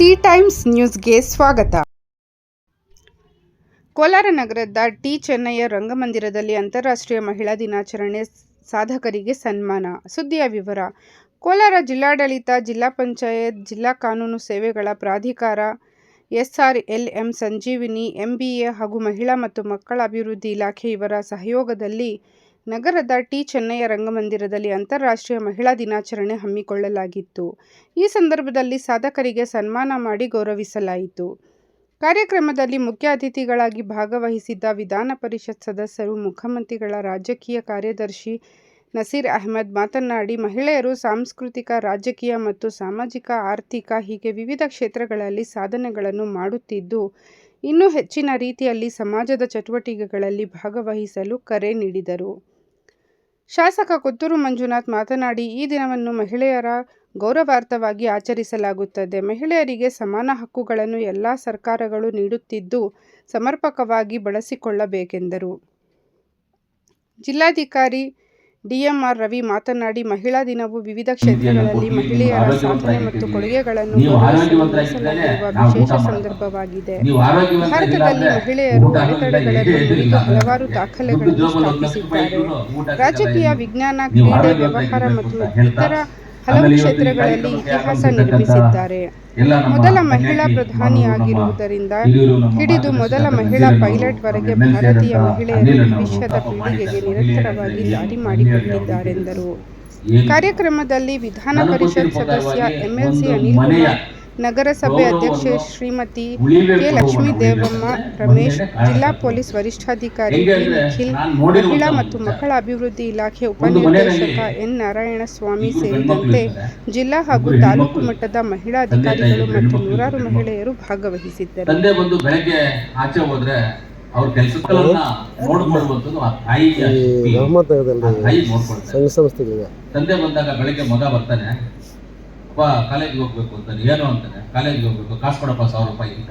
C times ನ್ಯೂಸ್ಗೆ ಸ್ವಾಗತ. ಕೋಲಾರ ನಗರದ ಟಿ ಚೆನ್ನಯ್ಯ ರಂಗಮಂದಿರದಲ್ಲಿ ಅಂತಾರಾಷ್ಟ್ರೀಯ ಮಹಿಳಾ ದಿನಾಚರಣೆ ಸಾಧಕರಿಗೆ ಸನ್ಮಾನ. ಸುದ್ದಿಯ ವಿವರ, ಕೋಲಾರ ಜಿಲ್ಲಾಡಳಿತ, ಜಿಲ್ಲಾ ಪಂಚಾಯತ್, ಜಿಲ್ಲಾ ಕಾನೂನು ಸೇವೆಗಳ ಪ್ರಾಧಿಕಾರ SR L M Sanjeevini, MBA ಹಾಗೂ ಮಹಿಳಾ ಮತ್ತು ಮಕ್ಕಳ ಅಭಿವೃದ್ಧಿ ಇಲಾಖೆ ಇವರ ಸಹಯೋಗದಲ್ಲಿ ನಗರದ ಟಿ ಚೆನ್ನಯ್ಯ ರಂಗಮಂದಿರದಲ್ಲಿ ಅಂತಾರಾಷ್ಟ್ರೀಯ ಮಹಿಳಾ ದಿನಾಚರಣೆ ಹಮ್ಮಿಕೊಳ್ಳಲಾಗಿತ್ತು. ಈ ಸಂದರ್ಭದಲ್ಲಿ ಸಾಧಕರಿಗೆ ಸನ್ಮಾನ ಮಾಡಿ ಗೌರವಿಸಲಾಯಿತು. ಕಾರ್ಯಕ್ರಮದಲ್ಲಿ ಮುಖ್ಯ ಅತಿಥಿಗಳಾಗಿ ಭಾಗವಹಿಸಿದ್ದ ವಿಧಾನ ಪರಿಷತ್ ಸದಸ್ಯರು, ಮುಖ್ಯಮಂತ್ರಿಗಳ ರಾಜಕೀಯ ಕಾರ್ಯದರ್ಶಿ ನಸೀರ್ ಅಹಮದ್ ಮಾತನಾಡಿ, ಮಹಿಳೆಯರು ಸಾಂಸ್ಕೃತಿಕ, ರಾಜಕೀಯ ಮತ್ತು ಸಾಮಾಜಿಕ, ಆರ್ಥಿಕ ಹೀಗೆ ವಿವಿಧ ಕ್ಷೇತ್ರಗಳಲ್ಲಿ ಸಾಧನೆಗಳನ್ನು ಮಾಡುತ್ತಿದ್ದು, ಇನ್ನೂ ಹೆಚ್ಚಿನ ರೀತಿಯಲ್ಲಿ ಸಮಾಜದ ಚಟುವಟಿಕೆಗಳಲ್ಲಿ ಭಾಗವಹಿಸಲು ಕರೆ ನೀಡಿದರು. ಶಾಸಕ ಕೊತ್ತೂರು ಮಂಜುನಾಥ್ ಮಾತನಾಡಿ, ಈ ದಿನವನ್ನು ಮಹಿಳೆಯರ ಗೌರವಾರ್ಥವಾಗಿ ಆಚರಿಸಲಾಗುತ್ತದೆ. ಮಹಿಳೆಯರಿಗೆ ಸಮಾನ ಹಕ್ಕುಗಳನ್ನು ಎಲ್ಲ ಸರ್ಕಾರಗಳು ನೀಡುತ್ತಿದ್ದು ಸಮರ್ಪಕವಾಗಿ ಬಳಸಿಕೊಳ್ಳಬೇಕೆಂದರು. ಜಿಲ್ಲಾಧಿಕಾರಿ ಡಿಎಂಆರ್ ರವಿ ಮಾತನಾಡಿ ಮಹಿಳಾ ದಿನವು ವಿವಿಧ ಕ್ಷೇತ್ರಗಳಲ್ಲಿ ಮಹಿಳೆಯರ ಸಾಧನೆ ಮತ್ತು ಕೊಡುಗೆಗಳನ್ನು ಗೌರವಿಸಲು ವಿಶೇಷ ಸಂದರ್ಭವಾಗಿದೆ. ಭಾರತದಲ್ಲಿ ಮಹಿಳೆಯರು ಅಡೆತಡೆಗಳನ್ನು. ಹಲವಾರು ದಾಖಲೆಗಳನ್ನು ಸ್ಥಾಪಿಸಿದ್ದಾರೆ. ರಾಜಕೀಯ ವಿಜ್ಞಾನ ಕ್ರೀಡೆ ವ್ಯವಹಾರ ಮತ್ತು ಇತರ ಹಲವು ಕ್ಷೇತ್ರಗಳಲ್ಲಿ ಇತಿಹಾಸ ನಿರ್ಮಿಸಿದ್ದಾರೆ. ಮೊದಲ ಮಹಿಳಾ ಪ್ರಧಾನಿಯಾಗಿರುವುದರಿಂದ ಹಿಡಿದು ಮೊದಲ ಮಹಿಳಾ ಪೈಲಟ್ ವರೆಗೆ ಭಾರತೀಯ ಮಹಿಳೆಯರು ವಿಶ್ವದ ಪೀಳಿಗೆಗೆ ನಿರಂತರವಾಗಿ ದಾರಿ ಮಾಡಿಕೊಟ್ಟಿದ್ದಾರೆಂದರು ಕಾರ್ಯಕ್ರಮದಲ್ಲಿ ವಿಧಾನ ಪರಿಷತ್ ಸದಸ್ಯ ಎಂಎಲ್ಸಿ ಅನಿಲ್ ಕುಮಾರ್ ನಗರಸಭೆ ಅಧ್ಯಕ್ಷೆ ಶ್ರೀಮತಿ ಕೆ. ಲಕ್ಷ್ಮೀ ದೇವಮ್ಮ ರಮೇಶ್ ಜಿಲ್ಲಾ ಪೊಲೀಸ್ ವರಿಷ್ಠಾಧಿಕಾರಿ ಟಿ ನಿಖಿಲ್ ಮಹಿಳಾ ಮತ್ತು ಮಕ್ಕಳ ಅಭಿವೃದ್ಧಿ ಇಲಾಖೆ ಉಪನಿರ್ದೇಶಕ ಎನ್. ನಾರಾಯಣ ಸ್ವಾಮಿ ಸೇರಿದಂತೆ ಜಿಲ್ಲಾ ಹಾಗೂ ತಾಲೂಕು ಮಟ್ಟದ ಮಹಿಳಾ ಅಧಿಕಾರಿಗಳು ಮತ್ತು ನೂರಾರು ಮಹಿಳೆಯರು ಭಾಗವಹಿಸಿದ್ದರು. ಸಂಘ ಸಂಸ್ಥೆಗಳಿಗೆ ತಂದೆ ಬಂದಾಗ ಬೆಳಗ್ಗೆ ಮಗ ಬರ್ತಾನೆ. ಅಪ್ಪ ಕಾಲೇಜ್ಗೆ ಹೋಗ್ಬೇಕು ಅಂತ ಏನು ಅಂತಾನೆ. ಕಾಲೇಜ್ಗೆ ಹೋಗ್ಬೇಕು, ಕಾಸು ಕೊಡಪ್ಪ ಸಾವಿರ ರೂಪಾಯಿ ಅಂತ.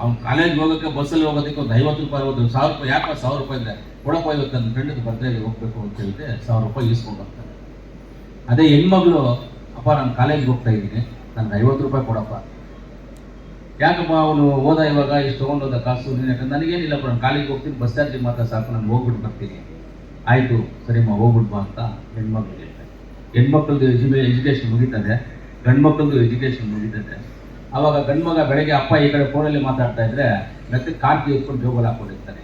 ಅವ್ನು ಕಾಲೇಜ್ಗೆ ಹೋಗೋಕ್ಕೆ ಬಸ್ಸಲ್ಲಿ ಹೋಗೋದಕ್ಕೆ ಒಂದು ಐವತ್ತು ರೂಪಾಯಿ ಒಂದು ಸಾವಿರ ರೂಪಾಯಿ, ಯಾಕೆ ಸಾವಿರ ರೂಪಾಯಿ ಇದೆ ಕೊಡಪ್ಪ, ಇವತ್ತು ನನ್ನ ಫ್ರೆಂಡ್ ಬರ್ತ್ಡೇಗೆ ಹೋಗ್ಬೇಕು ಅಂತ ಹೇಳಿದ್ರೆ ಸಾವಿರ ರೂಪಾಯಿ ಈಸ್ಕೊಂಡು ಬರ್ತಾನೆ ಅದೇ ಹೆಣ್ಮಗಳು, ಅಪ್ಪ, ನಾನು ಕಾಲೇಜ್ಗೆ ಹೋಗ್ತಾ ಇದ್ದೀನಿ ನನ್ನ ಐವತ್ತು ರೂಪಾಯಿ ಕೊಡಪ್ಪ. ಯಾಕಪ್ಪ ಅವನು ಹೋದ ಇವಾಗ ಇಷ್ಟು ತೊಗೊಂಡೋದ ಕಾಸು, ನೀನು ಯಾಕಂದ್ರೆ ನನಗೇನಿಲ್ಲ ನಾನು ಕಾಲೇಜ್ಗೆ ಹೋಗ್ತೀನಿ ಬಸ್ ಚಾರ್ಜಿಗೆ ಮಾತ್ರ ಸಾಕು, ನಾನು ಹೋಗ್ಬಿಟ್ಟು ಬರ್ತೀನಿ. ಆಯಿತು, ಸರಿಮ್ಮ ಹೋಗ್ಬಿಟ್ಟು ಬಾ ಅಂತ ಹೆಣ್ಮಗಳಿಗೆ ಹೆಣ್ಮಕ್ಳದ್ದು ಎಜುಮೆ ಎಜುಕೇಷನ್ ಮುಗಿತದೆ, ಗಂಡ್ಮಕ್ಳದ್ದು ಎಜುಕೇಷನ್ ಮುಗಿತದೆ. ಅವಾಗ ಗಂಡ್ಮಗ ಬೆಳಗ್ಗೆ ಅಪ್ಪ ಈ ಕಡೆ ಫೋನಲ್ಲಿ ಮಾತಾಡ್ತಾ ಇದ್ರೆ ಮತ್ತೆ ಕಾರ್ ಎತ್ಕೊಂಡು ಜೋಗಲ್ ಹಾಕೊಂಡಿರ್ತಾನೆ.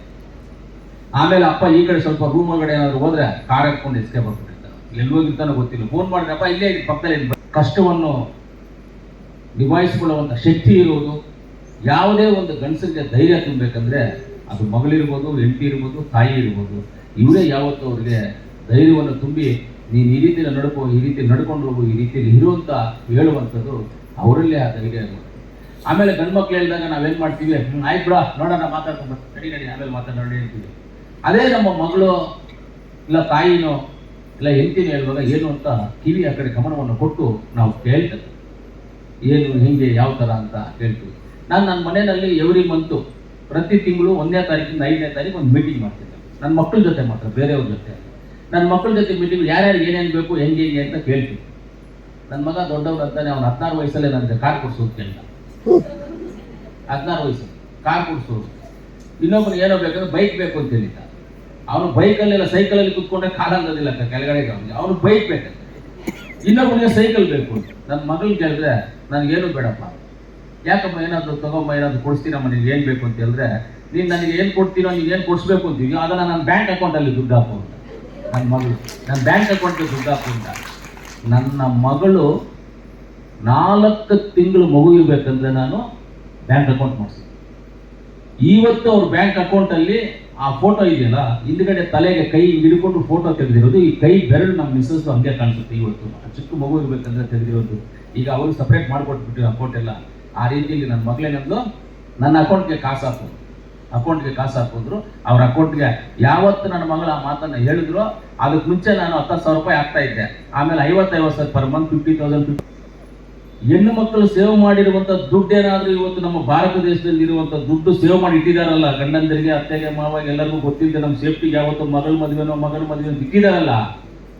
ಆಮೇಲೆ ಅಪ್ಪ ಈ ಕಡೆ ಸ್ವಲ್ಪ ರೂಮ್ ಒಳಗಡೆ ಏನಾದ್ರು ಹೋದ್ರೆ ಕಾರ್ ಹಾಕೊಂಡು ಎಸ್ಕೇಪ್ ಆಗ್ಬಿಟ್ಟಿರ್ತಾನೆ. ಎಲ್ಲಿ ಹೋಗಿರ್ತಾನೋ ಗೊತ್ತಿಲ್ಲ. ಫೋನ್ ಮಾಡಿದ್ರೆ ಅಪ್ಪ ಇಲ್ಲೇ ಪಕ್ಕದಲ್ಲಿ. ಕಷ್ಟವನ್ನು ನಿಭಾಯಿಸಿಕೊಳ್ಳುವಂಥ ಶಕ್ತಿ ಇರುವುದು. ಯಾವುದೇ ಒಂದು ಗಂಡಸರಿಗೆ ಧೈರ್ಯ ತುಂಬಬೇಕಂದ್ರೆ ಅದು ಮಗಳಿರ್ಬೋದು, ಹೆಂಡತಿ ಇರ್ಬೋದು, ತಾಯಿ ಇರ್ಬೋದು. ಇವರೇ ಯಾವತ್ತೂ ಅವ್ರಿಗೆ ಧೈರ್ಯವನ್ನು ತುಂಬಿ ನೀನು ಈ ರೀತಿ ನಡ್ಕೋ ಈ ರೀತಿ ನಡ್ಕೊಂಡು ಹೋಗು, ಈ ರೀತಿಯಲ್ಲಿ ಇರುವಂತ ಹೇಳುವಂಥದ್ದು ಅವರಲ್ಲೇ ಆ ಧೈರ್ಯ ಆಗುತ್ತೆ ಆಮೇಲೆ ಗಂಡು ಮಕ್ಳು ಹೇಳಿದಾಗ ನಾವೇನು ಮಾಡ್ತೀವಿ? ಆಯ್ತು ಬಿಡ, ನೋಡೋಣ, ಮಾತಾಡ್ಕೊಂಡು. ನಡಿ ನಡಿ, ಆಮೇಲೆ ಮಾತಾಡೋಣ ಹೇಳ್ತೀವಿ ಅದೇ ನಮ್ಮ ಮಗಳು, ಇಲ್ಲ ತಾಯಿನೋ, ಇಲ್ಲ ಹೆಂಡತಿನೋ ಹೇಳುವಾಗ ಏನು ಅಂತ ಕಿವಿ ಆ ಕಡೆ ಗಮನವನ್ನು ಕೊಟ್ಟು ನಾವು ಕೇಳ್ತೇವೆ. ಏನು, ಹೆಂಗೆ, ಯಾವ ಥರ ಅಂತ ಕೇಳ್ತೀವಿ. ನಾನು ನನ್ನ ಮನೆಯಲ್ಲಿ ಎವ್ರಿ ಮಂತು ಪ್ರತಿ ತಿಂಗಳು ಒಂದನೇ ತಾರೀಕಿಂದ ಐದನೇ ತಾರೀಕು ಒಂದು ಮೀಟಿಂಗ್ ಮಾಡ್ತಿದ್ದೆ ನನ್ನ ಮಕ್ಕಳ ಜೊತೆ ಮಾತ್ರ, ಬೇರೆಯವ್ರ ಜೊತೆ ನನ್ನ ಮಕ್ಕಳ ಜೊತೆ ಮೀಟಿಂಗ್ ಯಾರ್ಯಾರು ಏನೇನು ಬೇಕು, ಹೆಂಗೆ ಹೆಂಗೆ ಅಂತ ಕೇಳ್ತೀನಿ. ನನ್ನ ಮಗ ದೊಡ್ಡವ್ರು ಅಂತಾನೆ ಅವ್ನು ಹದಿನಾರು ವಯಸ್ಸಲ್ಲೇ ನನಗೆ ಕಾರ್ ಕೊಡ್ಸೋದು ಕೇಳಿದ ಹದಿನಾರು ವಯಸ್ಸು ಕಾರ್ ಕೊಡ್ಸೋದು. ಇನ್ನೊಬ್ಬನಿಗೆ ಏನೋ ಬೇಕಂದ್ರೆ ಬೈಕ್ ಬೇಕು ಅಂತ ಹೇಳಿದ್ದ. ಅವನು ಬೈಕಲ್ಲೆಲ್ಲ ಸೈಕಲಲ್ಲಿ ಕುತ್ಕೊಂಡ್ರೆ ಕಾಲಂಗದಿಲ್ಲ ಕೆಳಗಡೆಗೆ ಅವನಿಗೆ ಅವನು ಬೈಕ್. ಬೇಕಂತ ಇನ್ನೊಬ್ಬನಿಗೆ ಸೈಕಲ್ ಬೇಕು ನನ್ನ ಮಗಳು ಕೇಳಿದ್ರೆ ನನಗೇನು ಬೇಡಪ್ಪ. ಯಾಕಮ್ಮ ಏನಾದರೂ ತಗೊಂಬ, ಏನಾದರೂ ಕೊಡಿಸ್ತೀನಮ್ಮ ನಿನ್ಗೆ ಏನು ಬೇಕು ಅಂತ ಹೇಳಿದ್ರೆ, ನೀನು ನನಗೆ ಏನು ಕೊಡ್ತೀನೋ, ನೀನು ಏನು ಕೊಡಿಸ್ಬೇಕು ಅಂತೀವಿ ಅದನ್ನು ನನ್ನ ಬ್ಯಾಂಕ್ ಅಕೌಂಟಲ್ಲಿ ದುಡ್ಡು ಹಾಕೋ ಅಂತ. ನನ್ನ ಮಗಳು. ನನ್ನ ಬ್ಯಾಂಕ್ ಅಕೌಂಟ್ ದುಡ್ಡು ನನ್ನ ಮಗಳು ನಾಲ್ಕು ತಿಂಗಳು ಮಗು ಇರಬೇಕಂದ್ರೆ ನಾನು ಬ್ಯಾಂಕ್ ಅಕೌಂಟ್ ಮಾಡಿಸಿದ್ದೆ ಇವತ್ತು ಅವ್ರ ಬ್ಯಾಂಕ್ ಅಕೌಂಟಲ್ಲಿ ಆ ಫೋಟೋ ಇದೆಯಲ್ಲ, ಹಿಂದ್ಗಡೆ ತಲೆಗೆ ಕೈ ಹಿಡ್ಕೊಂಡು ಫೋಟೋ ತೆಗೆದಿರೋದು, ಈ ಕೈ ಬೆರಳು ನಮ್ಮ ಮಿಸ್ಸಸ್ ಹಂಗೆ ಕಾಣಿಸುತ್ತೆ ಇವತ್ತು. ಚಿಕ್ಕ ಮಗು ಇರಬೇಕಂದ್ರೆ ತೆಗೆದಿರೋದು. ಈಗ ಅವರು ಸಪ್ರೇಟ್ ಮಾಡಿಕೊಟ್ಬಿಟ್ಟು ಅಕೌಂಟ್ ಎಲ್ಲ, ಆ ರೀತಿಯಲ್ಲಿ ನನ್ನ ಮಗಳೇನಂದು ನನ್ನ ಅಕೌಂಟ್ಗೆ ಕಾಸು ಹಾಕೋದು. ಅಕೌಂಟ್ಗೆ ಕಾಸು ಹಾಕಿದ್ರು ಅವ್ರ ಅಕೌಂಟ್ಗೆ ಯಾವತ್ತು ನನ್ನ ಮಗಳು ಆ ಮಾತನ್ನ ಹೇಳಿದ್ರು ಅದಕ್ಕೆ ಮುಂಚೆ ನಾನು ಹತ್ತು ಸಾವಿರ ರೂಪಾಯಿ ಆಗ್ತಾ ಇದ್ದೆ. ಆಮೇಲೆ ಐವತ್ತೈವತ್ತು ಸಾವಿರ ಪರ್ ಮಂತ್ ಫಿಫ್ಟಿ ತೌಸಂಡ್ ಹೆಣ್ಣು ಮಕ್ಕಳು ಸೇವ್ ಮಾಡಿರುವಂಥ ದುಡ್ಡು ಏನಾದ್ರೂ ಇವತ್ತು ನಮ್ಮ ಭಾರತ ದೇಶದಲ್ಲಿ ಇರುವಂತ ದುಡ್ಡು ಸೇವ್ ಮಾಡಿ ಇಟ್ಟಿದಾರಲ್ಲ, ಗಂಡಂದರಿಗೆ, ಅತ್ತೆಗೆ, ಮಾವಾಗ ಎಲ್ಲರಿಗೂ ಗೊತ್ತಿಲ್ಲದೆ ನಮ್ಮ ಸೇಫ್ಟಿಗೆ ಯಾವತ್ತು ಮಗಳ ಮದುವೆನೋ, ಮಗಳ ಮದುವೆ ಇಟ್ಟಿದಾರಲ್ಲ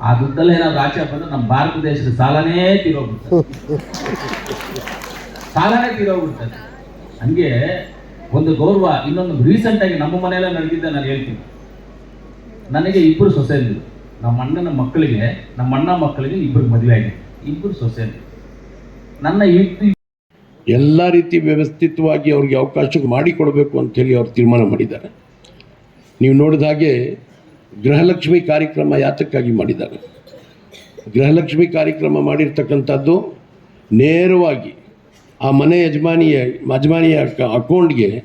ಆ ದುಡ್ಡಲ್ಲಿ ಏನಾದ್ರು ಆಚೆ ಬಂದ್ರೆ ನಮ್ಮ ಭಾರತ ದೇಶದ ಸಾಲನೇ ತೀರೋಗ್ಬಿಡ್ತಾರೆ ಸಾಲನೇ ತೀರೋಗ್ಬಿಡ್ತದೆ. ಹಂಗೆ ಒಂದು ಗೌರವ, ಇನ್ನೊಂದು ರೀಸೆಂಟ್ ಆಗಿ ನಮ್ಮ ಮನೆಯಲ್ಲ ನಡೆದಿದ್ದ ನಾನು ಹೇಳ್ತೀನಿ. ನನಗೆ ಇಬ್ಬರು ಸೊಸೆಂದು ನಮ್ಮ ಅಣ್ಣನ ಮಕ್ಕಳಿಗೆ, ನಮ್ಮ ಅಣ್ಣ ಮಕ್ಕಳಿಗೆ ಇಬ್ಬರು ಮದುವೆ ಆಗಿದೆ. ಇಬ್ಬರು ಸೊಸೆಂದು ನನ್ನ ಇಬ್ಬರು ಎಲ್ಲ ರೀತಿ ವ್ಯವಸ್ಥಿತವಾಗಿ ಅವ್ರಿಗೆ ಅವಕಾಶ ಮಾಡಿಕೊಡಬೇಕು ಅಂತೇಳಿ ಅವ್ರು ತೀರ್ಮಾನ ಮಾಡಿದ್ದಾರೆ. ನೀವು ನೋಡಿದ ಹಾಗೆ ಗೃಹಲಕ್ಷ್ಮಿ ಕಾರ್ಯಕ್ರಮ ಯಾತಕ್ಕಾಗಿ ಮಾಡಿದ್ದಾರೆ? ಗೃಹಲಕ್ಷ್ಮಿ ಕಾರ್ಯಕ್ರಮ ಮಾಡಿರ್ತಕ್ಕಂಥದ್ದು ನೇರವಾಗಿ ಆ ಮನೆ ಯಜಮಾನಿಯ ಯಜಮಾನಿಯ ಅಕ- ಅಕೌಂಟ್ಗೆ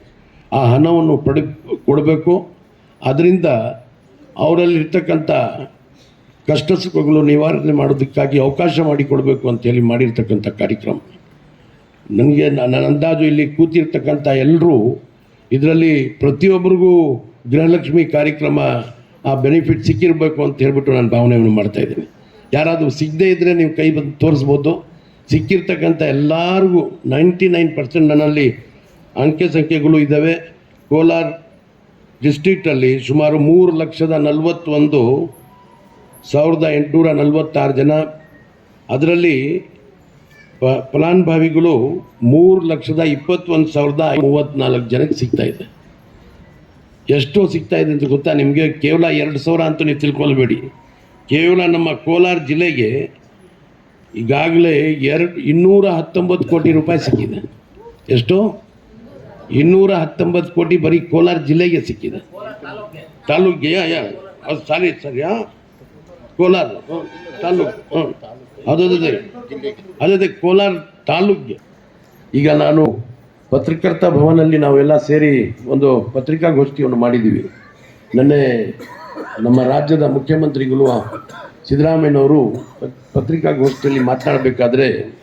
ಆ ಹಣವನ್ನು ಪಡೆ, ಕೊಡಬೇಕು. ಅದರಿಂದ ಅವರಲ್ಲಿರ್ತಕ್ಕಂಥ ಕಷ್ಟ ಸುಖಗಳು ನಿವಾರಣೆ ಮಾಡೋದಕ್ಕಾಗಿ ಅವಕಾಶ ಮಾಡಿಕೊಡಬೇಕು ಅಂತೇಳಿ ಮಾಡಿರ್ತಕ್ಕಂಥ ಕಾರ್ಯಕ್ರಮ. ನನಗೆ, ನನ್ನ ಅಂದಾಜು ಇಲ್ಲಿ ಕೂತಿರ್ತಕ್ಕಂಥ ಎಲ್ಲರೂ ಇದರಲ್ಲಿ ಪ್ರತಿಯೊಬ್ಬರಿಗೂ ಗೃಹಲಕ್ಷ್ಮಿ ಕಾರ್ಯಕ್ರಮ, ಆ ಬೆನಿಫಿಟ್ ಸಿಕ್ಕಿರಬೇಕು ಅಂತ ಹೇಳ್ಬಿಟ್ಟು ನಾನು ಭಾವನೆಯನ್ನು ಮಾಡ್ತಾ ಇದ್ದೀನಿ. ಯಾರಾದರೂ ಸಿಗದೇ ಇದ್ದರೆ ನೀವು ಕೈ ಬಂದು ತೋರಿಸ್ಬೋದು. ಸಿಕ್ಕಿರ್ತಕ್ಕಂಥ ಎಲ್ಲರಿಗೂ ನೈಂಟಿ ನೈನ್ ಪರ್ಸೆಂಟ್ ನನ್ನಲ್ಲಿ ಅಂಕೆ ಸಂಖ್ಯೆಗಳು ಇದ್ದಾವೆ. ಕೋಲಾರ ಡಿಸ್ಟ್ರಿಕ್ಟಲ್ಲಿ ಸುಮಾರು ಮೂರು ಲಕ್ಷದ ನಲವತ್ತೊಂದು ಸಾವಿರದ ಎಂಟುನೂರ ನಲವತ್ತಾರು ಜನ. ಅದರಲ್ಲಿ ಪ ಫಲಾನುಭವಿಗಳು ಮೂರು ಲಕ್ಷದ ಇಪ್ಪತ್ತೊಂದು ಸಾವಿರದ ಮೂವತ್ತ್ನಾಲ್ಕು ಜನಕ್ಕೆ ಸಿಗ್ತಾ ಇದೆ. ಎಷ್ಟು ಸಿಗ್ತಾ ಇದೆ ಅಂತ ಗೊತ್ತಾ? ನಿಮಗೆ ಕೇವಲ ಎರಡು ಸಾವಿರ ಅಂತ ನೀವು ತಿಳ್ಕೊಳ್ಬೇಡಿ. ಕೇವಲ ನಮ್ಮ ಕೋಲಾರ ಜಿಲ್ಲೆಗೆ ಈಗಾಗಲೇ ಎರಡು ಇನ್ನೂರ ಹತ್ತೊಂಬತ್ತು ಕೋಟಿ ರೂಪಾಯಿ ಸಿಕ್ಕಿದೆ. ಎಷ್ಟು? ಇನ್ನೂರ ಹತ್ತೊಂಬತ್ತು ಕೋಟಿ ಬರೀ ಕೋಲಾರ ಜಿಲ್ಲೆಗೆ ಸಿಕ್ಕಿದೆ. ತಾಲೂಕಿಗೆ ಅದು ಸಾರಿ ಸರಿ ಹಾಂ ಕೋಲಾರ ತಾಲೂಕು ಹ್ಞೂ ಅದೇ ಅದೇ ಕೋಲಾರ ತಾಲೂಕಿಗೆ ಈಗ ನಾನು ಪತ್ರಕರ್ತ ಭವನಲ್ಲಿ ನಾವೆಲ್ಲ ಸೇರಿ ಒಂದು ಪತ್ರಿಕಾಗೋಷ್ಠಿಯನ್ನು ಮಾಡಿದ್ದೀವಿ. ನೆನ್ನೆ ನಮ್ಮ ರಾಜ್ಯದ ಮುಖ್ಯಮಂತ್ರಿಗಳು ಸಿದ್ದರಾಮಯ್ಯನವರು ಪತ್- ಪತ್ರಿಕಾಗೋಷ್ಠಿಯಲ್ಲಿ ಮಾತನಾಡಬೇಕಾದ್ರೆ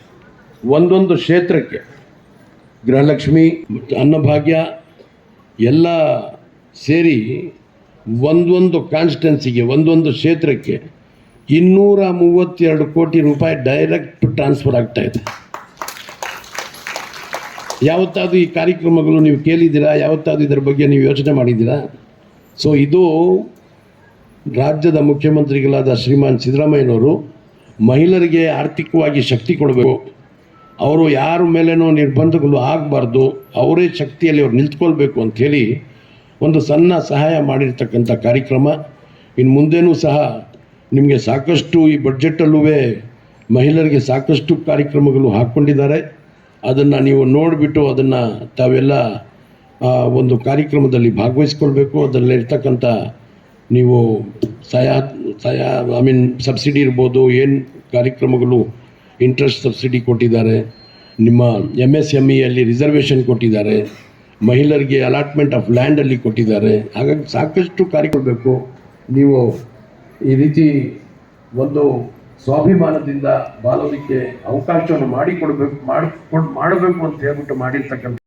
ಒಂದೊಂದು ಕ್ಷೇತ್ರಕ್ಕೆ ಗೃಹಲಕ್ಷ್ಮಿ, ಅನ್ನಭಾಗ್ಯ ಎಲ್ಲ ಸೇರಿ ಒಂದೊಂದು ಕಾನ್ಸ್ಟೆನ್ಸಿಗೆ ಒಂದೊಂದು ಕ್ಷೇತ್ರಕ್ಕೆ ಇನ್ನೂರ ಮೂವತ್ತೆರಡು ಕೋಟಿ ರೂಪಾಯಿ ಡೈರೆಕ್ಟ್ ಟ್ರಾನ್ಸ್ಫರ್ ಆಗ್ತಾ ಇದೆ. ಯಾವತ್ತಾದರೂ ಈ ಕಾರ್ಯಕ್ರಮಗಳು ನೀವು ಕೇಳಿದ್ದೀರಾ? ಯಾವತ್ತಾದ್ರೂ ಇದರ ಬಗ್ಗೆ ನೀವು ಯೋಚನೆ ಮಾಡಿದ್ದೀರಾ? ಸೊ ಇದು ರಾಜ್ಯದ ಮುಖ್ಯಮಂತ್ರಿಗಳಾದ ಶ್ರೀಮಾನ್ ಸಿದ್ದರಾಮಯ್ಯನವರು ಮಹಿಳೆಯರಿಗೆ ಆರ್ಥಿಕವಾಗಿ ಶಕ್ತಿ ಕೊಡಬೇಕು. ಅವರು ಯಾರ ಮೇಲೇನೋ ನಿರ್ಬಂಧಗಳು ಆಗಬಾರ್ದು, ಅವರೇ ಶಕ್ತಿಯಲ್ಲಿ ಅವ್ರು ನಿಂತ್ಕೊಳ್ಬೇಕು ಅಂಥೇಳಿ ಒಂದು ಸಣ್ಣ ಸಹಾಯ ಮಾಡಿರ್ತಕ್ಕಂಥ ಕಾರ್ಯಕ್ರಮ. ಇನ್ನು ಮುಂದೇನೂ ಸಹ ನಿಮಗೆ ಸಾಕಷ್ಟು ಈ ಬಡ್ಜೆಟಲ್ಲೂ ಮಹಿಳೆಯರಿಗೆ ಸಾಕಷ್ಟು ಕಾರ್ಯಕ್ರಮಗಳು ಹಾಕ್ಕೊಂಡಿದ್ದಾರೆ. ಅದನ್ನು ನೀವು ನೋಡಿಬಿಟ್ಟು ಅದನ್ನು ತಾವೆಲ್ಲ ಒಂದು ಕಾರ್ಯಕ್ರಮದಲ್ಲಿ ಭಾಗವಹಿಸ್ಕೊಳ್ಬೇಕು. ಅದರಲ್ಲಿರ್ತಕ್ಕಂಥ ನೀವು ಸಯಾ ಸಯಾ ಐ ಮೀನ್ ಸಬ್ಸಿಡಿ ಇರ್ಬೋದು, ಏನು ಕಾರ್ಯಕ್ರಮಗಳು ಇಂಟ್ರೆಸ್ಟ್ ಸಬ್ಸಿಡಿ ಕೊಟ್ಟಿದ್ದಾರೆ, ನಿಮ್ಮ ಎಂ ಎಸ್ ಎಂ ಇಯಲ್ಲಿ ರಿಸರ್ವೇಷನ್ ಕೊಟ್ಟಿದ್ದಾರೆ, ಮಹಿಳೆಯರಿಗೆ ಅಲಾಟ್ಮೆಂಟ್ ಆಫ್ ಲ್ಯಾಂಡಲ್ಲಿ ಕೊಟ್ಟಿದ್ದಾರೆ, ಹಾಗಾಗಿ ಸಾಕಷ್ಟು ಕಾರ್ಯಕೊಳ್ಬೇಕು ನೀವು ಈ ರೀತಿ ಒಂದು ಸ್ವಾಭಿಮಾನದಿಂದ ಬಾಳೋದಕ್ಕೆ ಅವಕಾಶವನ್ನು ಮಾಡಿಕೊಡ್ಬೇಕು, ಮಾಡಿ ಮಾಡಬೇಕು ಅಂತ ಹೇಳ್ಬಿಟ್ಟು ಮಾಡಿರ್ತಕ್ಕಂಥ